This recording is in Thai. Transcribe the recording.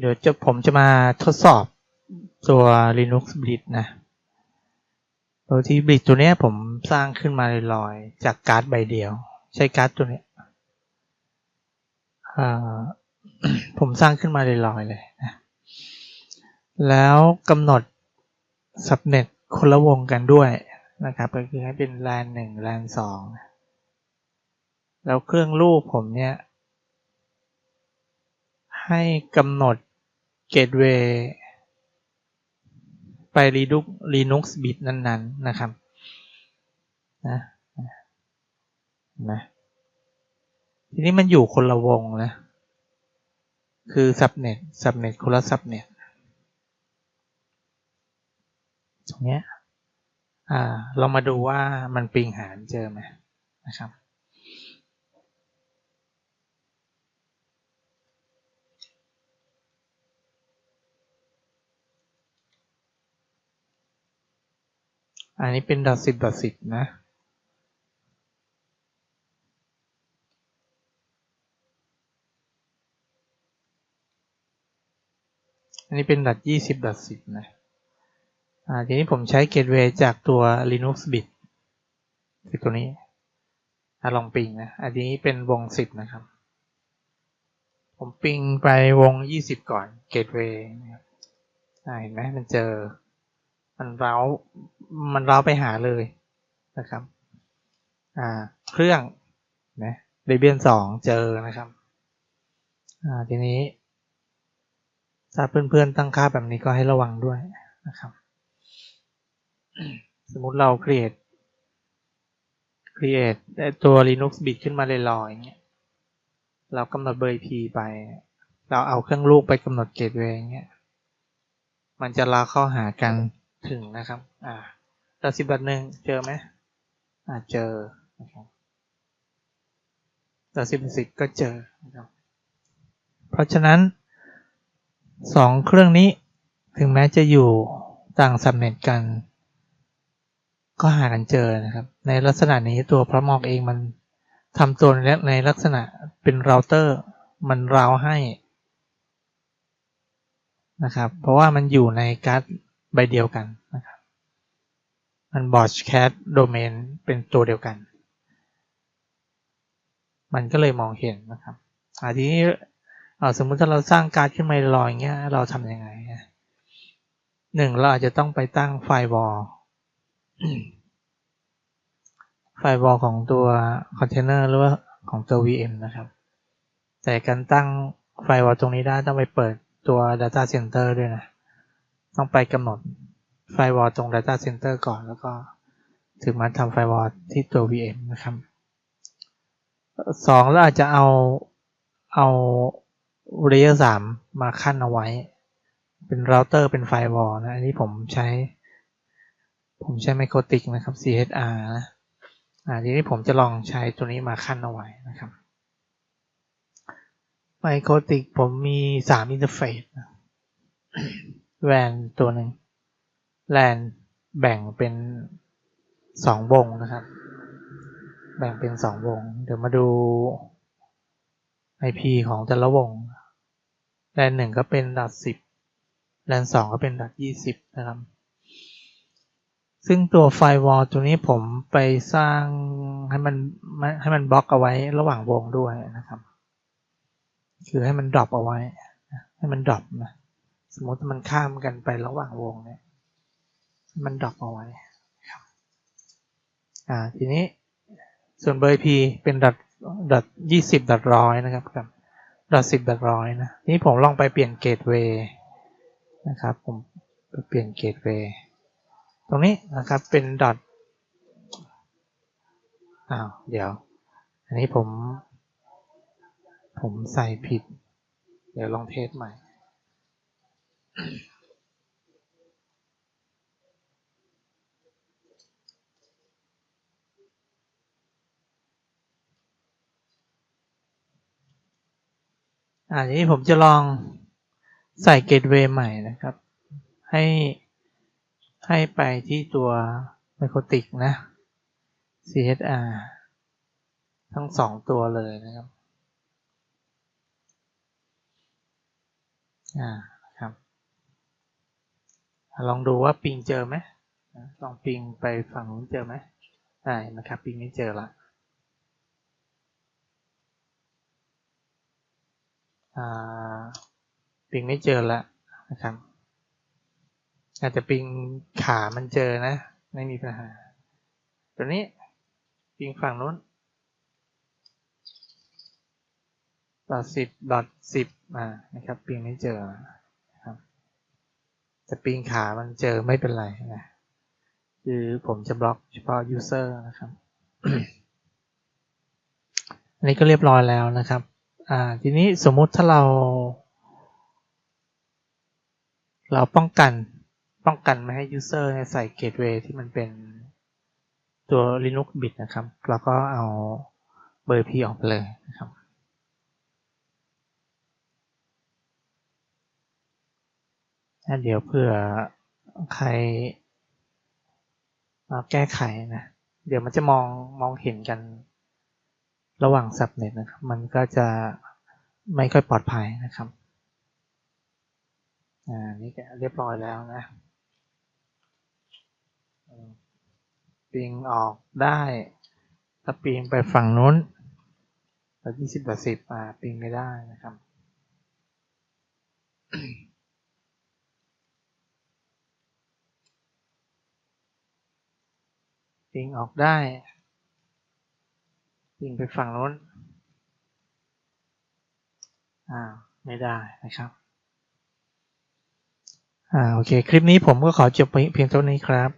เดี๋ยวจะผมจะมาทดสอบตัว Linux Bridge นะโดยที่ Bridge ตัวเนี้ยผมสร้างขึ้นมาลอยๆ จากการ์ดใบเดียว ใช้การ์ดตัวเนี้ยอ่าผมสร้างขึ้นมาลอยๆเลยนะ แล้วกำหนด subnet คนละวงกันด้วยนะครับ ก็คือให้เป็น LAN หนึ่ง LAN สองแล้วเครื่องรูปผมเนี่ย ให้กำหนด gateway ไป Linux Linux bit นั้นๆนะครับนะนะทีนี้มันอยู่คนละวงนะ คือ subnet subnet คนละ subnet ตรงเนี้ย อ่า เรามาดูว่ามันปิงหารเจอไหมนะครับ อันนี้เป็นดอทสิบดอทสิบนะ อันนี้เป็นดอทยี่สิบดอทสิบนะอ่าทีนี้ผมใช้เกตเวย์จากตัว Linux bit คือตัวนี้อลองปิงนะ อันนี้เป็นวงสิบนะครับ ผมปิงไปวงยี่สิบก่อนเกตเวย์นะครับเห็นไหมมันเจอ มันเร้ามันเร้าไปหาเลยนะครับอ่าเครื่องนะเดเบียนสองเจอนะครับอ่าทีนี้ถ้าเพื่อนๆตั้งค่าแบบนี้ก็ให้ระวังด้วยนะครับ สมมติเรา create create ตัว Linux bit ขึ้นมาเลยลอยอย่างเงี้ยเรากำหนดเบอร์ IP ไป เราเอาเครื่องลูกไปกำหนด gateway อย่างเงี้ยมันจะลาเข้าหากัน ถึงนะครับ อ่าแต่สิบดหนึ่งเจอไหมอ่าเจอนะครับแต่สิบสิบก็เจอนะครับ เพราะฉะนั้นสองเครื่องนี้ถึงแม้จะอยู่ต่างสับเน็ตกัน ก็หากันเจอนะครับ ในลักษณะนี้ตัวพระมอกเองมันทำตัวในลักษณะเป็นเราเตอร์มันราวให้นะครับ เพราะว่ามันอยู่ในการ์ด ใบเดียวกันนะครับมันบอ d แค t โดเมนเป็นตัวเดียวกัน มันก็เลยมองเห็นนะครับอาทีนี้สมมุติถ้าเราสร้างการ์ดขึ้นมาลอยเงี้ยเราทำยังไงหนึ่งเราอาจจะต้องไปตั้งไฟวอลไฟวอลของตัวคอนเทนเนอร์หรือว่าของตัว VM นะครับ แต่การตั้งไฟวอลตรงนี้ได้ต้องไปเปิดตัว Data Center ด้วยนะ ต้องไปกำหนดไฟวอลตรง Data Center ก่อนแล้วก็ถึงมาทำไฟวอลที่ตัว VM นะครับสองเราอาจจะเอาเอา Layer สามมาขั้นเอาไว้ เป็นเราเตอร์เป็นไฟวอลนะ อันนี้ผมใช้ ผมใช้ไมโครติกนะครับ CHR นะอ่าทีนี้ผมจะลองใช้ตัวนี้มาขั้นเอาไว้นะครับไมโครติกผมมีสามอินเทอร์เฟซ แวนตัวหนึ่งแลนแบ่งเป็นสองวงนะครับ แบ่งเป็นสองวง เดี๋ยวมาดู IP ของแต่ละวง แลนหนึ่งก็เป็นดัดสิบแลนสองก็เป็นดัดยี่สิบนะครับ ซึ่งตัวไฟวอลตัวนี้ผมไปสร้างให้มันให้มันบล็อกเอาไว้ระหว่างวงด้วยนะครับ คือให้มันดรอปเอาไว้ ให้มันดรอปนะ สมมติมันข้ามกันไประหว่างวงเนี่ย มันดรอปเอาไว้ครับอ่าทีนี้ส่วนเบอร์ IP เป็นดัดดัดยี่สิบดัดร้อยนะครับกับดัดสิบดัดร้อยนะนี้ผมลองไปเปลี่ยนเกตเวย์นะครับ ผมไปเปลี่ยนเกตเวย์ตรงนี้นะครับเป็นดอทอ้าวเดี๋ยว อันนี้ผม ผมใส่ผิด เดี๋ยวลองเทสใหม่ อ่าทีนี้ผมจะลองใส่เกตเวย์ใหม่นะครับ ให้ให้ไปที่ตัวไมโครติกนะ CHR ทั้งสองตัวเลยนะครับ อ่า ลองดูว่าปิงเจอไหมลองปิงไปฝั่งนู้นเจอไหมได้นะครับ ปิงไม่เจอละอ่าปิงไม่เจอละนะครับ อาจจะปิงขามันเจอนะ ไม่มีปัญหา ตัวนี้ปิงฝั่งนู้นดอทสิบดอทสิบอ่านะครับปิงไม่เจอ แต่ปิงขามันเจอไม่เป็นไรนะคือผมจะบล็อกเฉพาะ user นะครับอันนี้ก็เรียบร้อยแล้วนะครับอ่าทีนี้สมมุติถ้าเรา เราป้องกันป้องกันไม่ให้ user เนี่ยใส่ gateway ที่มันเป็นตัว Linux bit นะครับ แล้วก็เอาเบอร์ P ออกไปเลยนะครับ อะเดี๋ยวเผื่อใครมาแก้ไขนะ เดี๋ยวมันจะมองมองเห็นกันระหว่างสับเน็ตนะครับ มันก็จะไม่ค่อยปลอดภัยนะครับ อ่า นี่เรียบร้อยแล้วนะปิงออกได้ถ้าปิงไปฝั่งนู้นแล้วยี่สิบต่อสิบอ่าปิงไม่ได้นะครับ ปิงออกได้ปิงไปฝั่งโน้นอ่าไม่ได้นะครับอ่าโอเค คลิปนี้ผมก็ขอจบเพียงเท่านี้ครับ